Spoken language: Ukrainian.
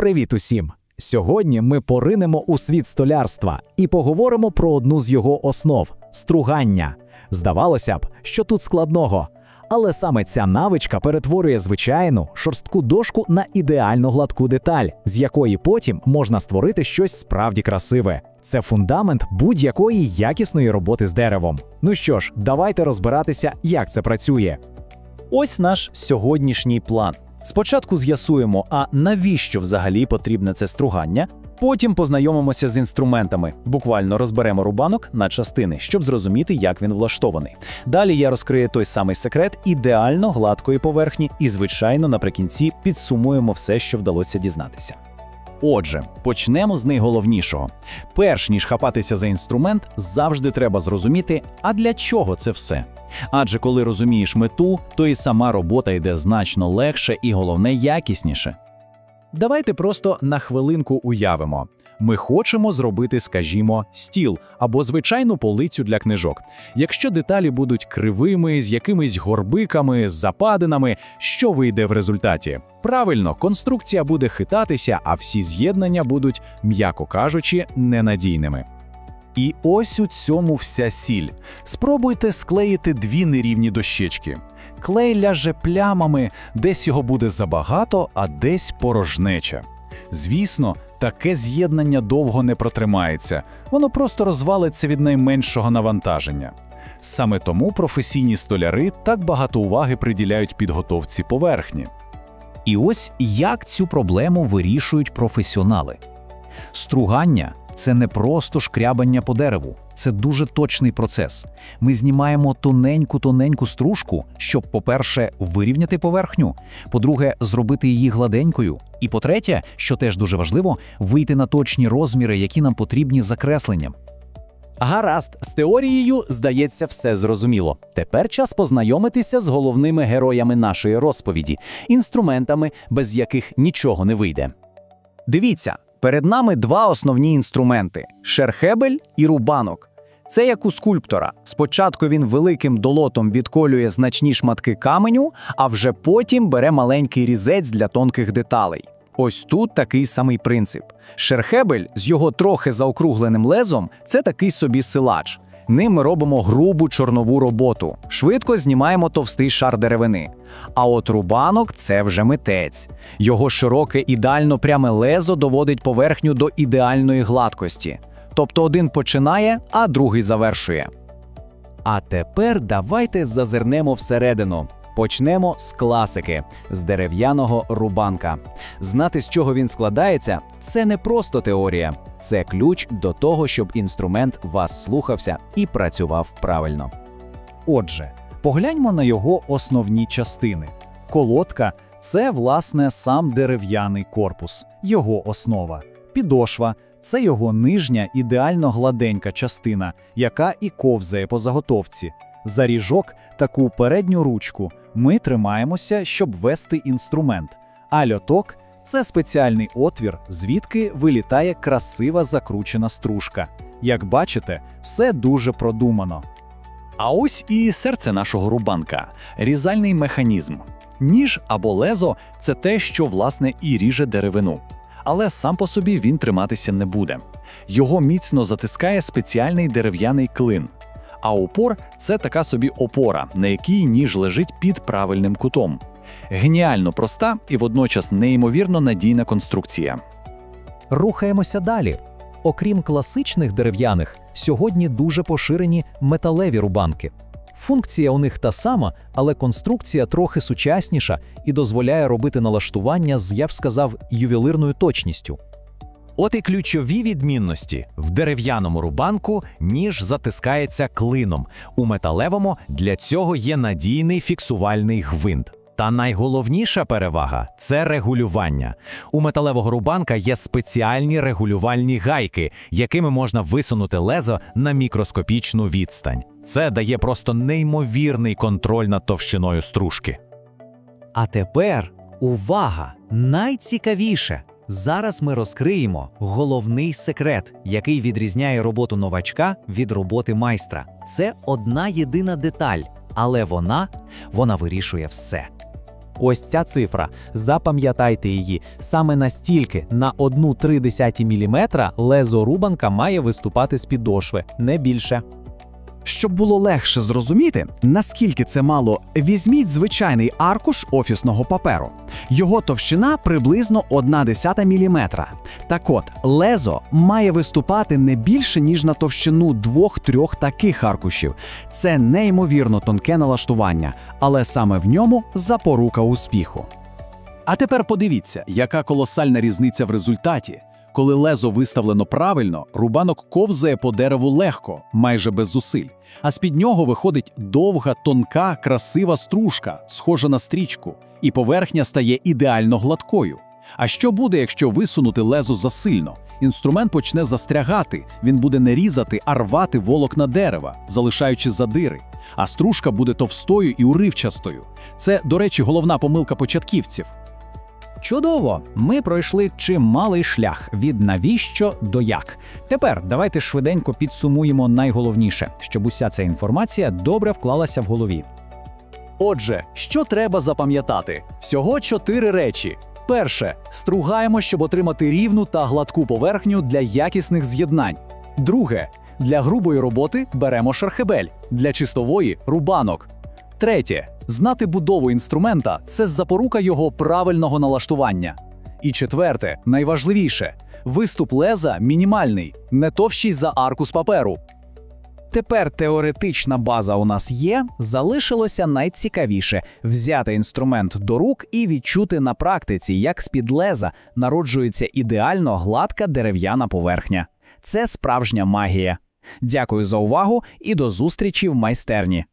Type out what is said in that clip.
Привіт усім! Сьогодні ми поринемо у світ столярства і поговоримо про одну з його основ стругання. Здавалося б, що тут складного. Але саме ця навичка перетворює звичайну шорстку дошку на ідеально гладку деталь, з якої потім можна створити щось справді красиве. Це фундамент будь-якої якісної роботи з деревом. Ну що ж, давайте розбиратися, як це працює. Ось наш сьогоднішній план. Спочатку з'ясуємо, а навіщо взагалі потрібне це стругання. Потім познайомимося з інструментами, буквально розберемо рубанок на частини, щоб зрозуміти, як він влаштований. Далі я розкрию той самий секрет ідеально гладкої поверхні, і, звичайно, наприкінці підсумуємо все, що вдалося дізнатися. Отже, почнемо з найголовнішого. Перш ніж хапатися за інструмент, завжди треба зрозуміти, а для чого це все. Адже коли розумієш мету, то і сама робота йде значно легше і головне якісніше. Давайте просто на хвилинку уявимо. Ми хочемо зробити, скажімо, стіл або звичайну полицю для книжок. Якщо деталі будуть кривими, з якимись горбиками, з западинами, що вийде в результаті? Правильно, конструкція буде хитатися, а всі з'єднання будуть, м'яко кажучи, ненадійними. І ось у цьому вся сіль. Спробуйте склеїти дві нерівні дощечки. Клей ляже плямами, десь його буде забагато, а десь порожнеча. Звісно, таке з'єднання довго не протримається, воно просто розвалиться від найменшого навантаження. Саме тому професійні столяри так багато уваги приділяють підготовці поверхні. І ось як цю проблему вирішують професіонали. Стругання це не просто шкрябання по дереву, це дуже точний процес. Ми знімаємо тоненьку-тоненьку стружку, щоб, по-перше, вирівняти поверхню, по-друге, зробити її гладенькою. І по-третє, що теж дуже важливо, вийти на точні розміри, які нам потрібні за кресленням. Гаразд, з теорією, здається, все зрозуміло. Тепер час познайомитися з головними героями нашої розповіді, інструментами, без яких нічого не вийде. Дивіться, перед нами два основні інструменти: шерхебель і рубанок. Це як у скульптора. Спочатку він великим долотом відколює значні шматки каменю, а вже потім бере маленький різець для тонких деталей. Ось тут такий самий принцип. Шерхебель з його трохи заокругленим лезом це такий собі силач. Ним ми робимо грубу чорнову роботу, швидко знімаємо товстий шар деревини. А от рубанок це вже митець. Його широке ідеально пряме лезо доводить поверхню до ідеальної гладкості. Тобто один починає, а другий завершує. А тепер давайте зазирнемо всередину. Почнемо з класики, з дерев'яного рубанка. Знати, з чого він складається, це не просто теорія, це ключ до того, щоб інструмент вас слухався і працював правильно. Отже, погляньмо на його основні частини. Колодка це, власне, сам дерев'яний корпус, його основа. Підошва це його нижня ідеально гладенька частина, яка і ковзає по заготовці. За ріжок, таку передню ручку, ми тримаємося, щоб вести інструмент. А льоток це спеціальний отвір, звідки вилітає красива закручена стружка. Як бачите, все дуже продумано. А ось і серце нашого рубанка різальний механізм. Ніж або лезо це те, що власне і ріже деревину. Але сам по собі він триматися не буде. Його міцно затискає спеціальний дерев'яний клин. А опор це така собі опора, на якій ніж лежить під правильним кутом. Геніально проста і водночас неймовірно надійна конструкція. Рухаємося далі. Окрім класичних дерев'яних, сьогодні дуже поширені металеві рубанки. Функція у них та сама, але конструкція трохи сучасніша і дозволяє робити налаштування з, я б сказав, ювелирною точністю. От і ключові відмінності в дерев'яному рубанку ніж затискається клином. У металевому для цього є надійний фіксувальний гвинт. Та найголовніша перевага це регулювання. У металевого рубанка є спеціальні регулювальні гайки, якими можна висунути лезо на мікроскопічну відстань. Це дає просто неймовірний контроль над товщиною стружки. А тепер увага! Найцікавіше! Зараз ми розкриємо головний секрет, який відрізняє роботу новачка від роботи майстра. Це одна єдина деталь, але вона, вона вирішує все. Ось ця цифра. Запам'ятайте її. Саме настільки на 1,3 мм лезо рубанка має виступати з підошви, не більше. Щоб було легше зрозуміти, наскільки це мало, візьміть звичайний аркуш офісного паперу. Його товщина приблизно 1,1 мм. Так от, лезо має виступати не більше, ніж на товщину двох-трьох таких аркушів. Це неймовірно тонке налаштування, але саме в ньому запорука успіху. А тепер подивіться, яка колосальна різниця в результаті. Коли лезо виставлено правильно, рубанок ковзає по дереву легко, майже без зусиль. А з-під нього виходить довга, тонка, красива стружка, схожа на стрічку, і поверхня стає ідеально гладкою. А що буде, якщо висунути лезо засильно? Інструмент почне застрягати, він буде не різати, а рвати волокна дерева, залишаючи задири. А стружка буде товстою і уривчастою. Це, до речі, головна помилка початківців. Чудово! Ми пройшли чималий шлях від навіщо до як. Тепер давайте швиденько підсумуємо найголовніше, щоб уся ця інформація добре вклалася в голові. Отже, що треба запам'ятати? Всього чотири речі. Перше, стругаємо, щоб отримати рівну та гладку поверхню для якісних з'єднань. Друге, для грубої роботи беремо шархебель, для чистової рубанок. Третє, знати будову інструмента це запорука його правильного налаштування. І четверте, найважливіше виступ леза мінімальний, не товщий за аркус паперу. Тепер теоретична база у нас є, залишилося найцікавіше взяти інструмент до рук і відчути на практиці, як з-під леза народжується ідеально гладка дерев'яна поверхня. Це справжня магія. Дякую за увагу і до зустрічі в майстерні.